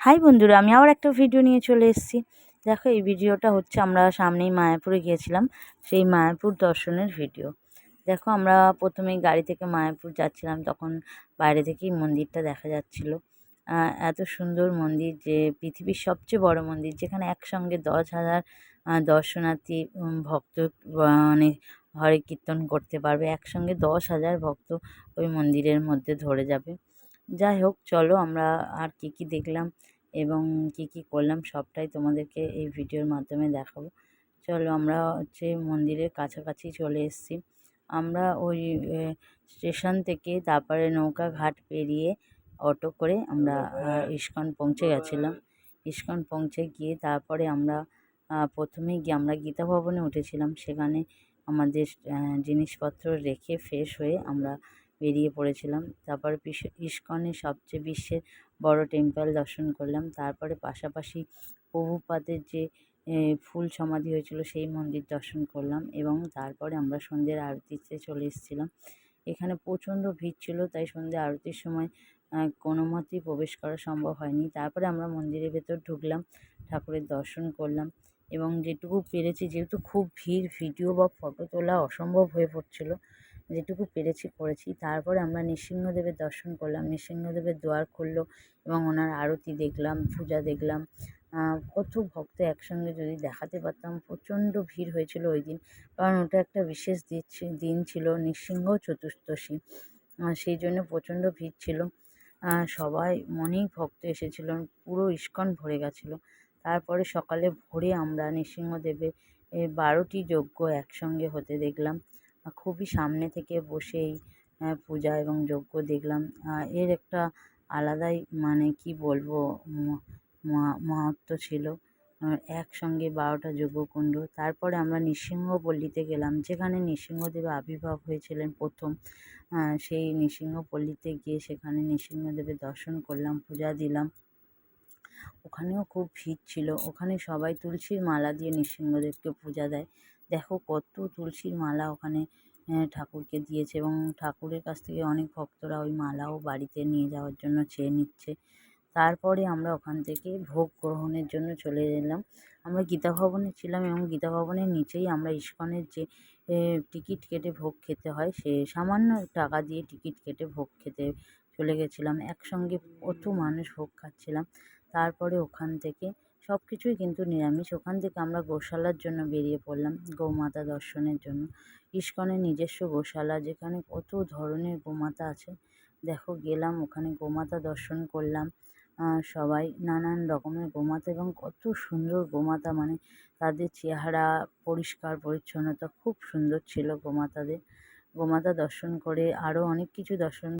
High বন্ধুরা, আমি আবার একটা ভিডিও নিয়ে চলে এসেছি। দেখো, এই ভিডিওটা হচ্ছে আমরা সামনেই মায়াপুরে গিয়েছিলাম, সেই মায়াপুর দর্শনের ভিডিও দেখো, আমরা প্রথমেই গাড়ি থেকে মায়াপুর যাচ্ছিলাম, তখন বাইরে থেকেই মন্দিরটা দেখা যাচ্ছিল। এত সুন্দর মন্দির যে, পৃথিবীর সবচেয়ে বড় মন্দির, যেখানে একসঙ্গে দশ হাজার দর্শনার্থী ভক্ত মানে হরে কীর্তন করতে পারবে। একসঙ্গে দশ হাজার ভক্ত ওই মন্দিরের মধ্যে ধরে যাবে। যাই হোক, চলো আমরা আর কী কী দেখলাম এবং কী কী করলাম সবটাই তোমাদেরকে এই ভিডিওর মাধ্যমে দেখাবো। চলো আমরা হচ্ছে মন্দিরের কাছাকাছি চলে এসেছি। আমরা ওই স্টেশন থেকে তারপরে নৌকা ঘাট পেরিয়ে অটো করে আমরা ইস্কন পৌঁছে গেছিলাম। ইস্কন পৌঁছে গিয়ে তারপরে আমরা প্রথমেই গিয়ে আমরা গীতা ভবনে উঠেছিলাম। সেখানে আমাদের জিনিসপত্র রেখে ফ্রেশ হয়ে আমরা বেরিয়ে পড়েছিলাম। তারপর ইস্কনের সবচেয়ে বিশ্বের বড় টেম্পল দর্শন করলাম। তারপরে পাশাপাশি প্রভুপাদের যে ফুল সমাধি হয়েছিল সেই মন্দির দর্শন করলাম এবং তারপরে আমরা সন্ধ্যের আরতিতে চলে এসেছিলাম। এখানে প্রচণ্ড ভিড় ছিল, তাই সন্ধ্যে আরতির সময় কোনো মতেই প্রবেশ করা সম্ভব হয়নি। তারপরে আমরা মন্দিরের ভেতর ঢুকলাম, ঠাকুরের দর্শন করলাম এবং যেটুকু পেরেছি, যেহেতু খুব ভিড়, ভিডিও বা ফটো তোলা অসম্ভব হয়ে পড়ছিলো যেটুকু পেরেছি, করেছি। তারপরে আমরা নৃসিংহদেবের দর্শন করলাম। নৃসিংহদেবের দুয়ার খুললো এবং ওনার আরতি দেখলাম, পূজা দেখলাম। কত ভক্ত একসঙ্গে যদি দেখাতে পারতাম, প্রচণ্ড ভিড় হয়েছিল ওই দিন। কারণ ওটা একটা বিশেষ দিন ছিল, নৃসিংহ চতুর্দশী। সেই জন্য প্রচণ্ড ভিড় ছিল। সবাই অনেক ভক্ত এসেছিল, পুরো ইস্কন ভরে গেছিল। তারপরে সকালে ভোরে আমরা নৃসিংহদেবের বারোটি যজ্ঞ একসঙ্গে হতে দেখলাম। খুবই সামনে থেকে বসেই পূজা এবং যজ্ঞ দেখলাম। এর একটা আলাদাই মানে কী বলব মাহাত্ম্য ছিল। একসঙ্গে বারোটা যজ্ঞকুণ্ড। তারপরে আমরা নৃসিংহপল্লীতে গেলাম, যেখানে নৃসিংহদেবের আবির্ভাব হয়েছিলেন প্রথম। সেই নৃসিংহপল্লীতে গিয়ে সেখানে নৃসিংহদেবের দর্শন করলাম, পূজা দিলাম। ওখানেও খুব ভিড় ছিল। ওখানে সবাই তুলসীর মালা দিয়ে নৃসিংহদেবকে পূজা দেয়। দেখো কত তুলসীর মালা ওখানে ঠাকুরকে দিয়েছে এবং ঠাকুরের কাছ থেকে অনেক ভক্তরা ওই মালাও বাড়িতে নিয়ে যাওয়ার জন্য চেয়ে নিচ্ছে। তারপরে আমরা ওখান থেকে ভোগ গ্রহণের জন্য চলে এলাম। আমরা গীতা ভবনে ছিলাম এবং গীতা ভবনের নিচেই আমরা ইস্কনের যে টিকিট কেটে ভোগ খেতে হয়, সে সামান্য টাকা দিয়ে টিকিট কেটে ভোগ খেতে চলে গেছিলাম। একসঙ্গে কত মানুষ ভোগ খাচ্ছিলাম। তারপরে ওখান থেকে সব কিছুই কিন্তু নিরামিষ। ওখান থেকে আমরা গোশালার জন্য বেরিয়ে পড়লাম, গোমাতা দর্শনের জন্য। ইস্কনের নিজস্ব গোশালা যেখানে কত ধরনের গোমাতা আছে। দেখো, গেলাম, ওখানে গোমাতা দর্শন করলাম। সবাই নানান রকমের গোমাতা এবং কত সুন্দর গোমাতা মানে তাদের চেহারা পরিষ্কার, পরিচ্ছন্নতা খুব সুন্দর ছিল গোমাতাদের। গোমাতা দর্শন করে আরও অনেক কিছু দর্শন